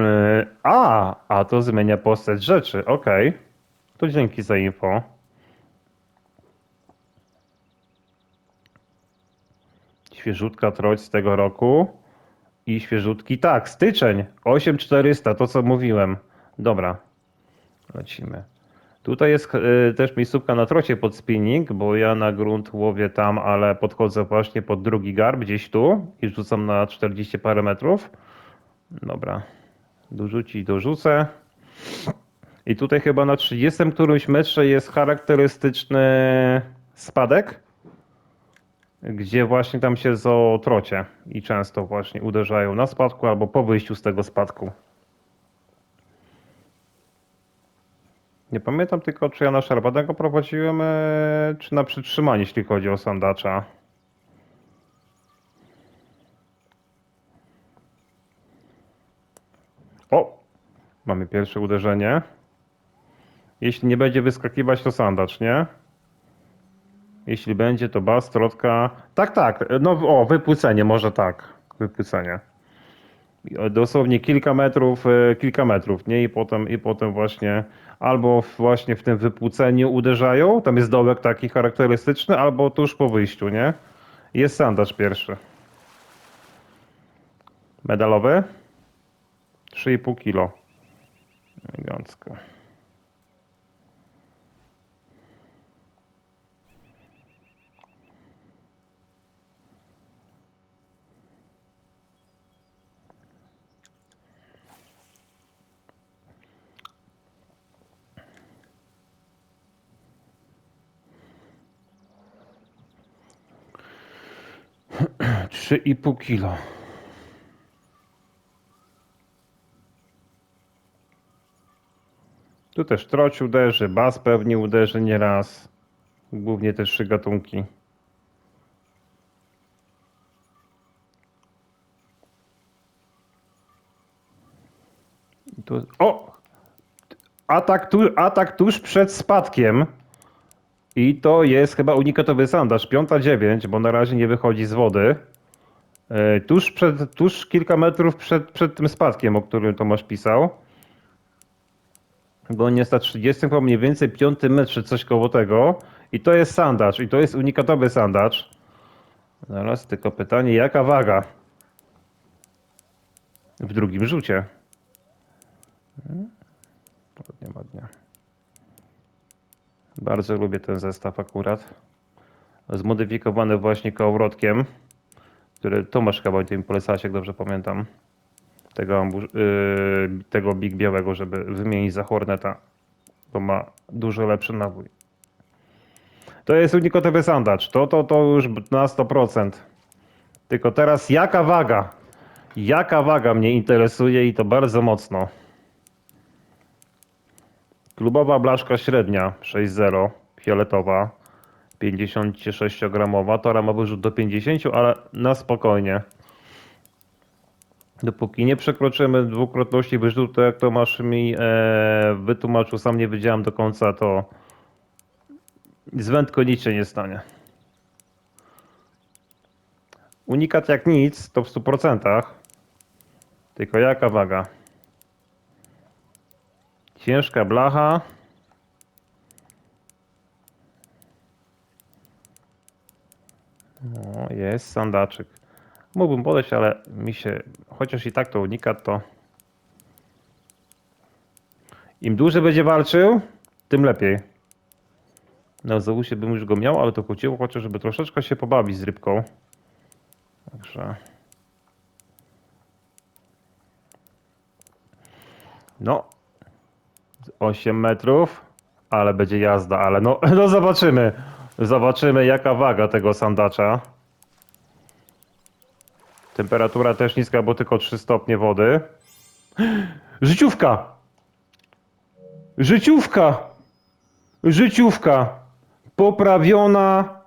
Yy, a, a to zmienia postać rzeczy. Okej. To dzięki za info. Świeżutka troć z tego roku. I świeżutki, tak, styczeń 8400, to co mówiłem. Dobra, lecimy. Tutaj jest y, też miejscówka na trocie pod spinning, bo ja na grunt łowię tam, ale podchodzę właśnie pod drugi garb, gdzieś tu i rzucam na 40 parę metrów. Dobra, dorzucić dorzucę. I tutaj chyba na 30 którymś metrze jest charakterystyczny spadek, gdzie właśnie tam się zotrocie i często właśnie uderzają na spadku albo po wyjściu z tego spadku. Nie pamiętam tylko, czy ja na szarpadę go prowadziłem, e, czy na przytrzymanie, jeśli chodzi o sandacza. O! Mamy pierwsze uderzenie. Jeśli nie będzie wyskakiwać, to sandacz, nie? Jeśli będzie, to bas, trotka. Tak, tak. No, o, wypłycenie, może tak. Wypłycenie. Dosłownie kilka metrów, e, kilka metrów, nie? I potem, i potem właśnie albo właśnie w tym wypłuceniu uderzają, tam jest dołek taki charakterystyczny, albo tuż po wyjściu, nie? Jest sandacz pierwszy. Medalowy? 3,5 kilo. Elegancko. Trzy i pół kilo. Tu też troć uderzy, bas pewnie uderzy nieraz. Głównie te trzy gatunki. Tu, o! Atak, tu, atak tuż przed spadkiem. I to jest chyba unikatowy sandaż, 5-9, bo na razie nie wychodzi z wody. E, Tuż, przed, tuż kilka metrów przed, przed tym spadkiem, o którym Tomasz pisał. Bo on jest na 30, chyba mniej więcej 5 metrze, coś koło tego. I to jest sandacz, i to jest unikatowy sandacz. Zaraz tylko pytanie, jaka waga? W drugim rzucie. Hmm, Ładnie, ładnie. Bardzo lubię ten zestaw akurat. Zmodyfikowany właśnie kołowrotkiem, który Tomasz chyba tym polecałeś, jak dobrze pamiętam. Tego, yy, tego Big Białego, żeby wymienić za Horneta. To ma dużo lepszy nabój. To jest unikatowy sandacz. To, to, to już na 100%. Tylko teraz jaka waga? Jaka waga mnie interesuje i to bardzo mocno. Klubowa blaszka średnia 6,0, fioletowa, 56-gramowa. Tora ma wyrzut do 50, ale na spokojnie. Dopóki nie przekroczymy dwukrotności wyrzutu, jak Tomasz mi e, wytłumaczył, sam nie wiedziałem do końca, to z wędką nic się nie stanie. Unikat jak nic, to w 100%. Tylko jaka waga? Ciężka blacha. No, jest sandaczyk. Mógłbym podejść, ale mi się, chociaż i tak to unikat, to im dłużej będzie walczył, tym lepiej. Na Zeusie bym już go miał, ale to chodziło chociaż, żeby troszeczkę się pobawić z rybką. Także... No, 8 metrów, ale będzie jazda, ale no, no zobaczymy. Zobaczymy jaka waga tego sandacza. Temperatura też niska, bo tylko 3 stopnie wody. Życiówka! Życiówka! Życiówka! Poprawiona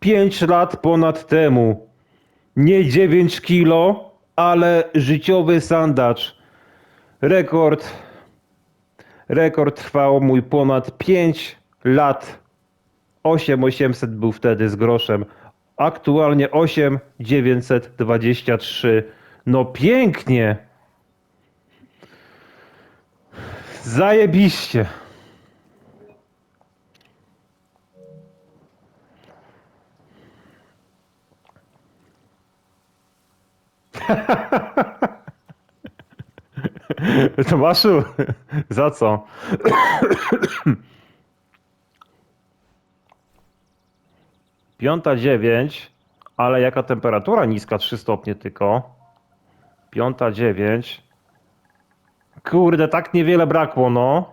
5 lat ponad temu. Nie 9 kilo, ale życiowy sandacz. Rekord Rekord trwał mój ponad 5 lat. 8800 był wtedy z groszem. Aktualnie 8923. No pięknie. Zajebiście. Tomaszu, za co? Piąta dziewięć, ale jaka temperatura niska? 3 stopnie tylko. Piąta dziewięć. Kurde, tak niewiele brakło, no.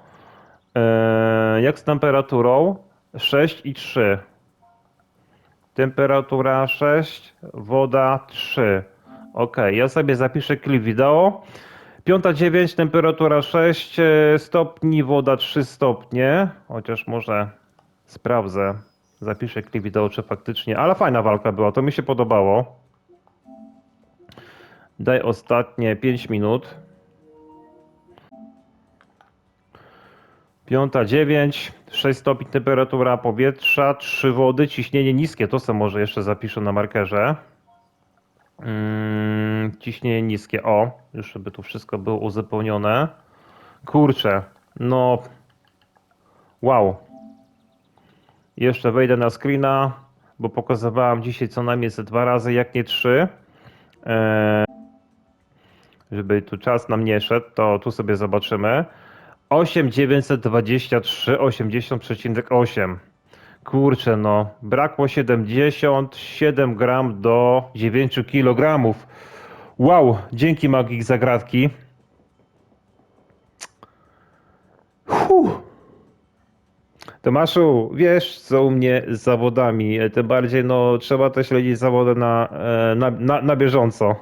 Eee, jak z temperaturą? 6 i 3. Temperatura 6, woda 3. Ok, ja sobie zapiszę klip wideo. Piąta 9, temperatura 6 e, stopni, woda 3 stopnie. Chociaż może sprawdzę. Zapiszę klip wideo, czy faktycznie. Ale fajna walka była, to mi się podobało. Daj ostatnie 5 minut. Piąta 9, 6 stopni temperatura powietrza, 3 wody, ciśnienie niskie. To sobie może jeszcze zapiszę na markerze. Mm, ciśnienie niskie. O, już żeby tu wszystko było uzupełnione. Kurczę, no. Wow. Jeszcze wejdę na screena, bo pokazywałem dzisiaj co najmniej ze dwa razy, jak nie trzy. Eee, żeby tu czas nam nie szedł, to tu sobie zobaczymy. 8923, 80,8. Kurczę, no, brakło 77 gram do 9 kg. Wow, dzięki Magik za Tomaszu, wiesz co u mnie z zawodami, e, tym bardziej no trzeba też śledzić zawody na, e, na, na, na bieżąco.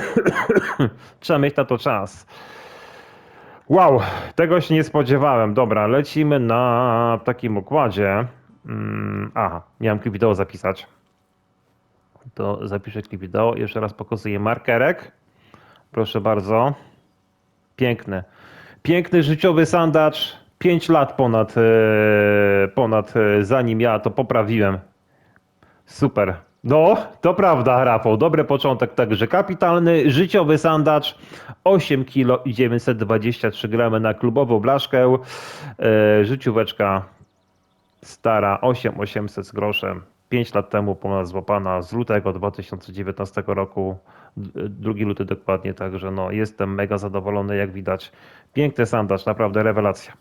trzeba mieć na to czas. Wow, tego się nie spodziewałem. Dobra, lecimy na takim układzie. Mm, aha, miałem klip wideo zapisać. To zapiszę klip wideo. Jeszcze raz pokazuję markerek. Proszę bardzo. Piękny. Piękny życiowy sandacz. 5 lat ponad, e, ponad e, zanim ja to poprawiłem. Super. No, to prawda, Rafał. Dobry początek, także kapitalny, życiowy sandacz. 8 kg i 923 gramy na klubową blaszkę. E, życióweczka stara 8800 z groszem. 5 lat temu ponad złapana z lutego 2019 roku. D- Drugi luty dokładnie, także no, jestem mega zadowolony, jak widać. Piękny sandacz, naprawdę rewelacja.